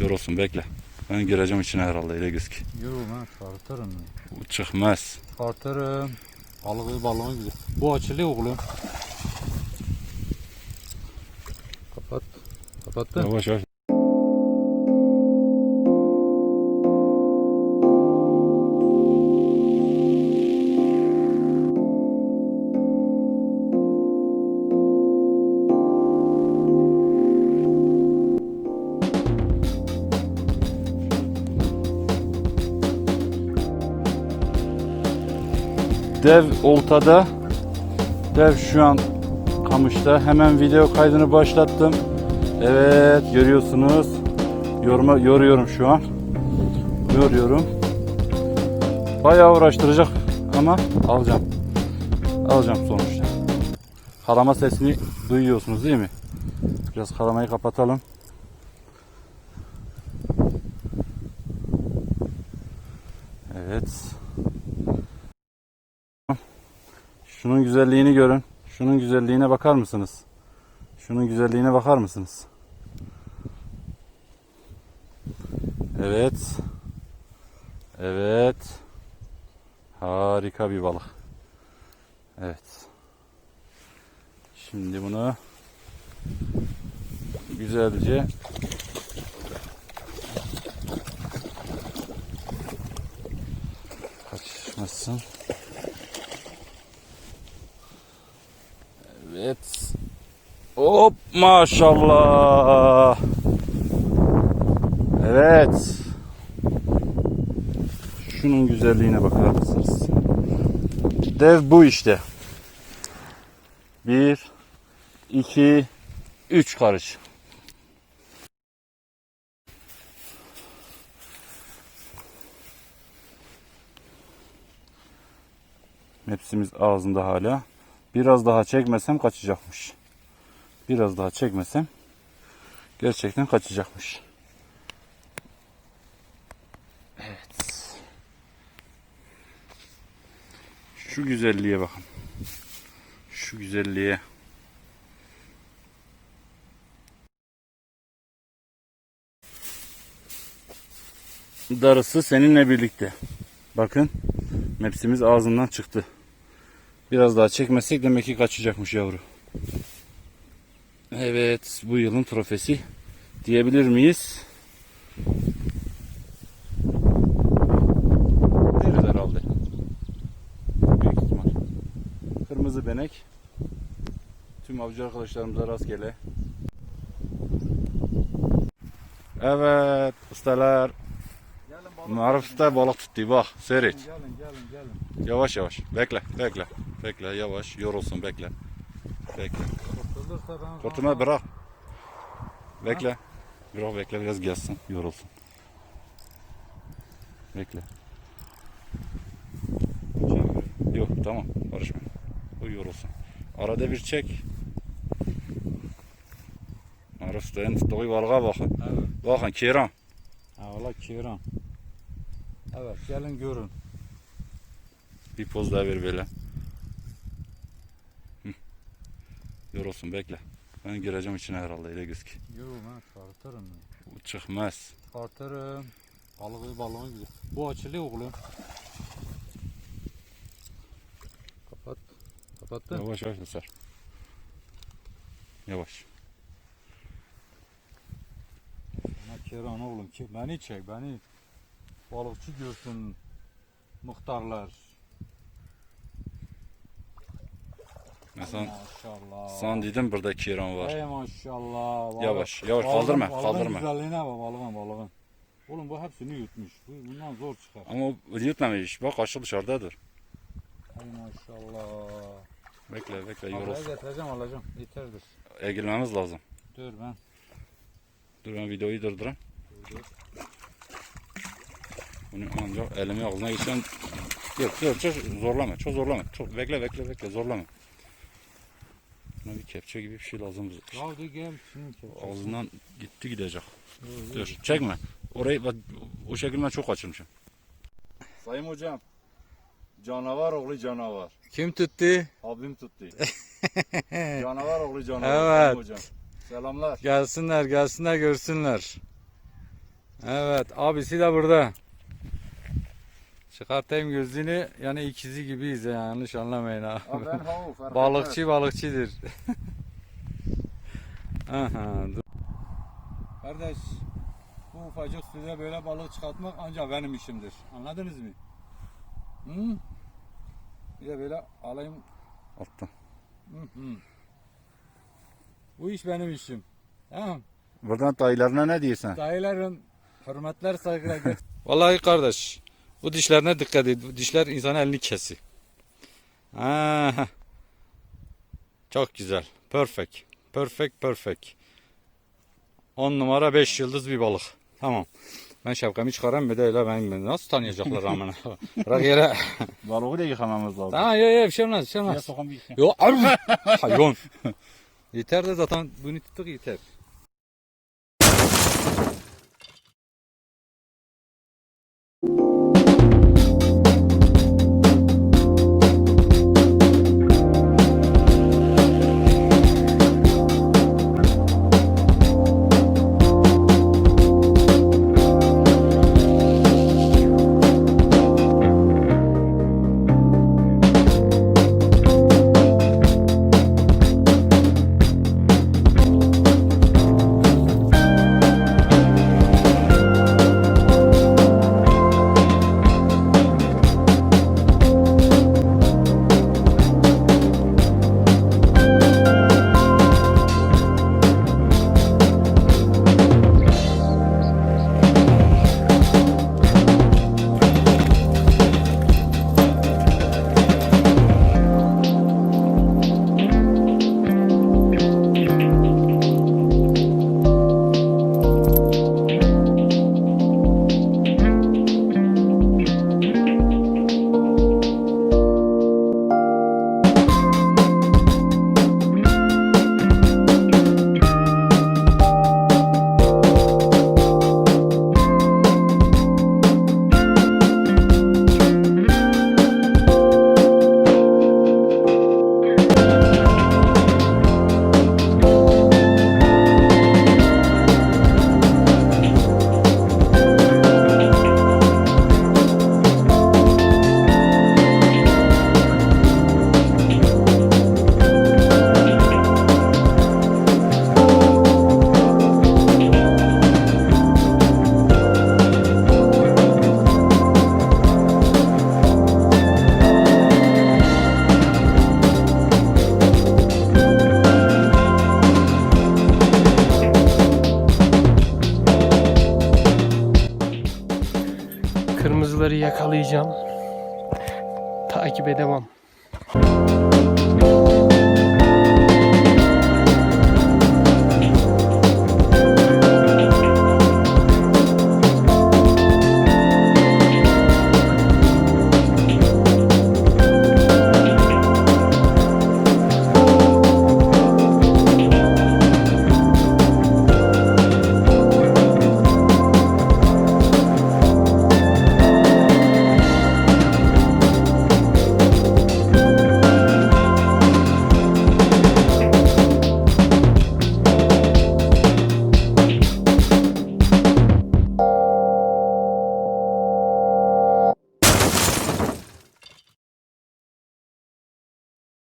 Yorulsun bekle. Ben gireceğim içine herhalde öyle gözük. Ben tartarım. Bu çıkmaz. Tartarım. Balığı balığın güzel. Bu açılıyor oğlum. Kapat. Kapattın. Yavaş yavaş. Dev oltada. Dev şu an kamışta. Hemen video kaydını başlattım. Evet görüyorsunuz. Yoruma yoruyorum şu an. Yoruyorum. Bayağı uğraştıracak ama alacağım. Alacağım sonuçta. Kalama sesini duyuyorsunuz değil mi? Biraz kalamayı kapatalım. Evet. Şunun güzelliğini görün. Şunun güzelliğine bakar mısınız? Şunun güzelliğine bakar mısınız? Evet. Evet. Harika bir balık. Evet. Şimdi bunu güzelce Evet. Hop maşallah. Evet. Şunun güzelliğine bakar mısınız? Dev bu işte. Bir, iki, üç karış. Hepsimiz ağzında hala. Biraz daha çekmesem kaçacakmış. Biraz daha çekmesem gerçekten kaçacakmış. Evet. Şu güzelliğe bakın. Şu güzelliğe. Darısı seninle birlikte. Bakın. Mepsimiz ağzından çıktı. Biraz daha çekmezsek demek ki kaçacakmış yavru. Evet, bu yılın trofesi diyebilir miyiz? Deriz herhalde. Büyük ihtimal. Kırmızı benek. Tüm avcı arkadaşlarımıza rastgele. Evet, ustalar. Marif usta balık tuttu bak, seyret. Gelin gelin gelin. Yavaş yavaş. Bekle, bekle. Bekle, yavaş. Yorulsun, bekle. Bekle. Kurtulma bırak. Bekle. Bırak bekle biraz gelsin. Yorulsun. Bekle. Yok tamam. Karışma. O yorulsun. Arada bir çek. Arif Usta'nın tuttuğu balığa bakın. Evet. Bakın Kiran. Ha valla kiran. Evet gelin görün. Bir poz daha ver böyle. Yorulsun bekle. Ben gireceğim içine herhalde öyle gözük. Yok ben tartarım. Bu çıkmaz. Tartarım. Balığı balığın güzel. Bu açılıyor oğlum. Kapat. Kapattın. Yavaş yavaş ısır. Yavaş. Ana kiran oğlum ki beni çek beni. Balıkçı görsün. Muhtarlar. Mesela Maşallah. Sen dedim burada Kiran var. Ey maşallah. Balık- Yavaş, yavaş, balığın- kaldırma, balığın kaldırma. güzelliğine bak balığın balığın. Oğlum bu hepsini yutmuş. Bu, bundan zor çıkar. Ama yutmamış. Bak aşı dışarıdadır. Ey maşallah. Bekle bekle Buraya yorulsun. getireceğim alacağım. Yeterdir. Egilmemiz lazım. Dur ben. Dur ben videoyu durdurayım. Bunu ancak elimi ağzına geçen... Yok yok çok zorlama. Çok zorlama. Çok bekle bekle bekle zorlama. Buna bir kepçe gibi bir şey lazım bize. Hadi gel. Şimdi. Ağzından gitti gidecek. Dur, Dur çekme. Orayı bak o şekilde çok açılmışım. Sayın hocam. Canavar oğlu canavar. Kim tuttu? Abim tuttu. canavar oğlu canavar Evet. Sayın hocam. Selamlar. Gelsinler gelsinler görsünler. Evet abisi de burada. Çıkartayım gözünü yani ikizi gibiyiz ya yanlış anlamayın ha. Abi ben havu fark Balıkçı balıkçıdır. Aha, dur. Kardeş bu ufacık suda böyle balık çıkartmak ancak benim işimdir. Anladınız mı? Hı? Bir de böyle alayım. Alttan. Hı hı. Bu iş benim işim. Tamam. Buradan dayılarına ne diyorsun? Dayıların hürmetler saygılar. Vallahi kardeş bu dişlerine dikkat. Bu dişler insanın elini kesi. Aha. Çok güzel. Perfect. Perfect perfect. 10 numara 5 yıldız bir balık. Tamam. Ben şapkamı çıkarayım bir de öyle ben nasıl tanıyacaklar amına. Bırak yere. Balığı da yıkamamız lazım. Tamam yok yok bir şey olmaz bir şey olmaz. yıkayın. Yok. Hayvan. Yeter de zaten bunu tuttuk yeter. Kırmızıları yakalayacağım. Takibe devam.